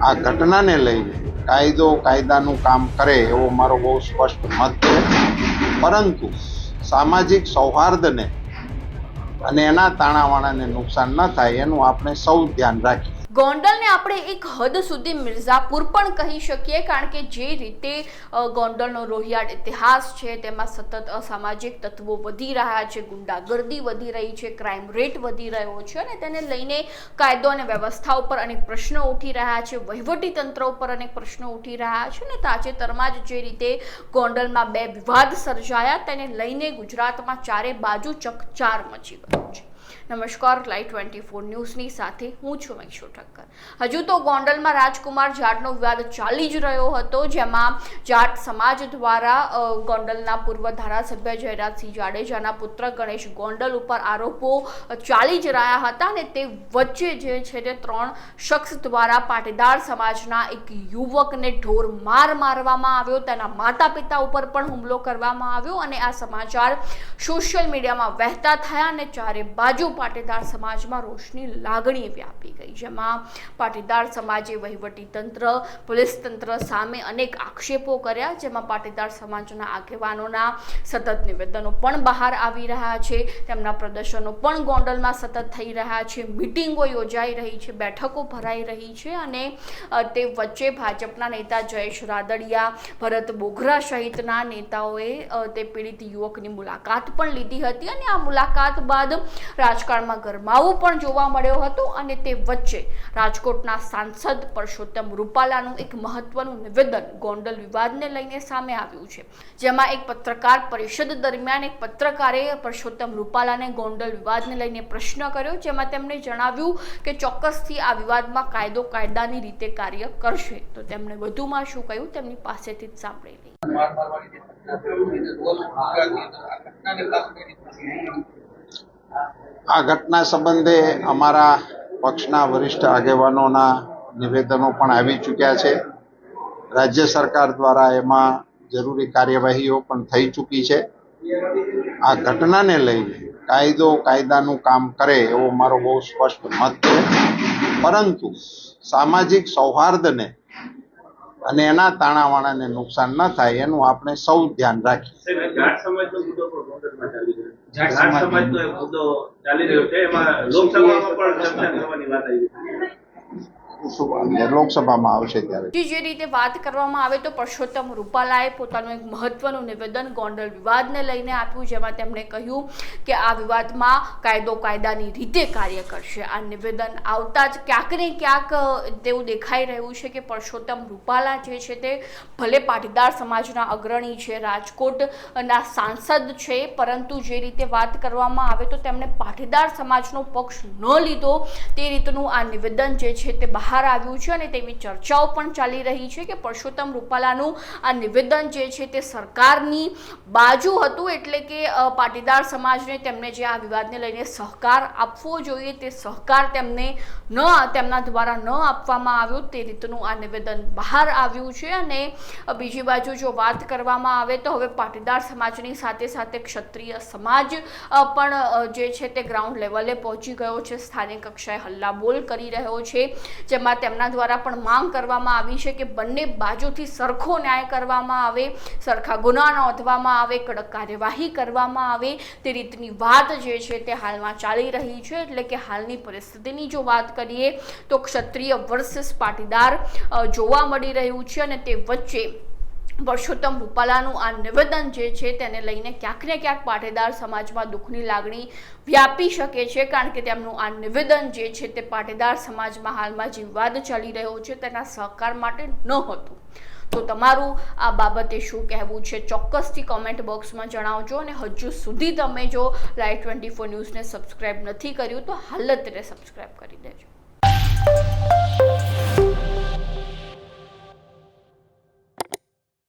આ ઘટનાને લઈને કાયદો કાયદાનું કામ કરે એવો મારો બહુ સ્પષ્ટ મત છે. પરંતુ સામાજિક સૌહાર્દને અને એના તાણાવાણાને નુકસાન ન થાય એનું આપણે સૌ ધ્યાન રાખીએ. ગોંડલને આપણે એક હદ સુધી મિર્ઝાપુર પણ કહી શકીએ, કારણ કે જે રીતે ગોંડલનો રોહિયાળ ઇતિહાસ છે, તેમાં સતત અસામાજિક તત્વો વધી રહ્યા છે, ગુંડાગર્દી વધી રહી છે ક્રાઇમ રેટ વધી રહ્યો છે અને તેને લઈને કાયદો અને વ્યવસ્થા ઉપર અનેક પ્રશ્નો ઉઠી રહ્યા છે, વહીવટી તંત્ર ઉપર અનેક પ્રશ્નો ઉઠી રહ્યા છે અને તાજેતરમાં જ જે રીતે ગોંડલમાં બે વિવાદ સર્જાયા, તેને લઈને ગુજરાતમાં ચારે બાજુ ચકચાર મચી ગયો છે. નમસ્કાર, લાઈવ ટ્વેન્ટી ફોર ન્યૂઝની સાથે હું છું મહેશો ઠક્કર. હજુ તો ગોંડલમાં રાજકુમાર જાટનો વિવાદ ચાલી જ રહ્યો હતો, જેમાં જાટ સમાજ દ્વારા ગોંડલના પૂર્વ ધારાસભ્ય જયરાજસિંહ જાડેજાના પુત્ર ગણેશ ગોંડલ ઉપર આરોપો ચાલી જ રહ્યા હતા અને તે વચ્ચે જે છે તે ત્રણ શખ્સ દ્વારા પાટીદાર સમાજના એક યુવકને ઢોર માર મારવામાં આવ્યો, તેના માતા પિતા ઉપર પણ હુમલો કરવામાં આવ્યો અને આ સમાચાર સોશિયલ મીડિયામાં વહેતા થયા અને ચારે બાજુ પાટીદાર સમાજમાં રોષની લાગણી વ્યાપી ગઈ, જેમાં પાટીદાર સમાજે વહીવટી તંત્ર, પોલીસ તંત્ર સામે અનેક આક્ષેપો કર્યા, જેમાં પાટીદાર સમાજના આગેવાનોના સતત નિવેદનો પણ બહાર આવી રહ્યા છે, તેમના પ્રદર્શનો પણ ગોંડલમાં સતત થઈ રહ્યા છે, મિટિંગો યોજાઈ રહી છે, બેઠકો ભરાઈ રહી છે અને તે વચ્ચે ભાજપના નેતા જયેશ રાદડિયા, ભરત બોઘરા સહિતના નેતાઓએ તે પીડિત યુવકની મુલાકાત પણ લીધી હતી અને આ મુલાકાત બાદ રાજકારણમાં ગરમાવું પણ જોવા મળ્યો હતો અને તે વચ્ચે રાજકોટના સાંસદ પરસોત્તમ રૂપાલાનું એક મહત્વનું નિવેદન ગોંડલ વિવાદને લઈને સામે આવ્યું છે. જેમાં એક પત્રકાર પરિષદ દરમિયાન એક પત્રકારે પરસોત્તમ રૂપાલાને ગોંડલ વિવાદને લઈને પ્રશ્ન કર્યો, જેમાં તેમણે જણાવ્યું કે ચોક્કસથી આ વિવાદમાં કાયદો કાયદાની રીતે કાર્ય કરશે. તો તેમણે વધુમાં શું કહ્યું તેમની પાસેથી જ સાંભળી લઈએ માર મારવાની જે ઘટના થઈ એને રોજ ગુજરાતની અંદર આ ઘટના સંબંધે અમારા પક્ષના વરિષ્ઠ આગેવાનોના નિવેદનો પણ આવી ચૂક્યા છે. રાજ્ય સરકાર દ્વારા એમાં જરૂરી કાર્યવાહીઓ પણ થઈ ચૂકી છે. આ ઘટનાને લઈને કાયદો કાયદાનું કામ કરે એવો મારો બહુ સ્પષ્ટ મત છે. પરંતુ સામાજિક સૌહાર્દને અને એના તાણાવાણાને નુકસાન ન થાય એનું આપણે સૌ ધ્યાન રાખીએ. લોકસભામાં આવશે ત્યારે. જે જે રીતે વાત કરવામાં આવે તો પરસોત્તમ રૂપાલાએ પોતાનું એક મહત્વનું નિવેદન ગોંડલ વિવાદને લઈને આપ્યું, જેમાં તેમણે કહ્યું કે આ વિવાદમાં કાયદો કાયદાની રીતે કાર્ય કરશે. આ નિવેદન આવતા જ ક્યાંક ને ક્યાંક તેવું દેખાઈ રહ્યું છે કે પરસોત્તમ રૂપાલા જે છે તે ભલે પાટીદાર સમાજના અગ્રણી છે, રાજકોટના સાંસદ છે, પરંતુ જે રીતે વાત કરવામાં આવે તો તેમણે પાટીદાર સમાજનો પક્ષ ન લીધો. તે રીતનું આ નિવેદન જે છે તે બહાર આવ્યું છે અને તેવી ચર્ચાઓ પણ ચાલી રહી છે કે પરસોત્તમ રૂપાલાનું આ નિવેદન જે છે તે સરકારની બાજુ હતું એટલે કે પાટીદાર સમાજને તેમને જે આ વિવાદને લઈને સહકાર આપવો જોઈએ, તે સહકાર તેમને ન, તેમના દ્વારા ન આપવામાં આવ્યો તે રીતનું આ નિવેદન બહાર આવ્યું છે અને બીજી બાજુ જો વાત કરવામાં આવે તો હવે પાટીદાર સમાજની સાથે સાથે ક્ષત્રિય સમાજ પણ જે છે તે ગ્રાઉન્ડ લેવલે પહોંચી ગયો છે. સ્થાનિક કક્ષાએ હલ્લાબોલ કરી રહ્યો છે. જેમાં તેમના દ્વારા પણ માંગ કરવામાં આવી છે કે બંને બાજુથી સરખો ન્યાય કરવામાં આવે, સરખા ગુના નોંધવામાં આવે, કડક કાર્યવાહી કરવામાં આવે. તે રીતની વાત જે છે તે હાલમાં ચાલી રહી છે. એટલે કે હાલની પરિસ્થિતિની જો વાત કરીએ, તો ક્ષત્રિય વર્સિસ પાટીદાર જોવા મળી રહ્યું છે અને તે વચ્ચે પરસોત્તમ રૂપાલાનું આ નિવેદન જે છે તેને લઈને ક્યાંક ને ક્યાંક પાટીદાર સમાજમાં દુઃખની લાગણી વ્યાપી શકે છે, કારણ કે તેમનું આ નિવેદન જે છે તે પાટીદાર સમાજમાં હાલમાં જે વિવાદ ચાલી રહ્યો છે તેના સહકાર માટે ન હતું. તો તમારું આ બાબતે શું કહેવું છે ચોક્કસથી કોમેન્ટ બોક્સમાં જણાવજો અને હજુ સુધી તમે જો લાઈવ ટ્વેન્ટી ફોર ન્યૂઝને સબસ્ક્રાઈબ નથી કર્યું તો હાલત સબસ્ક્રાઈબ કરી દેજો.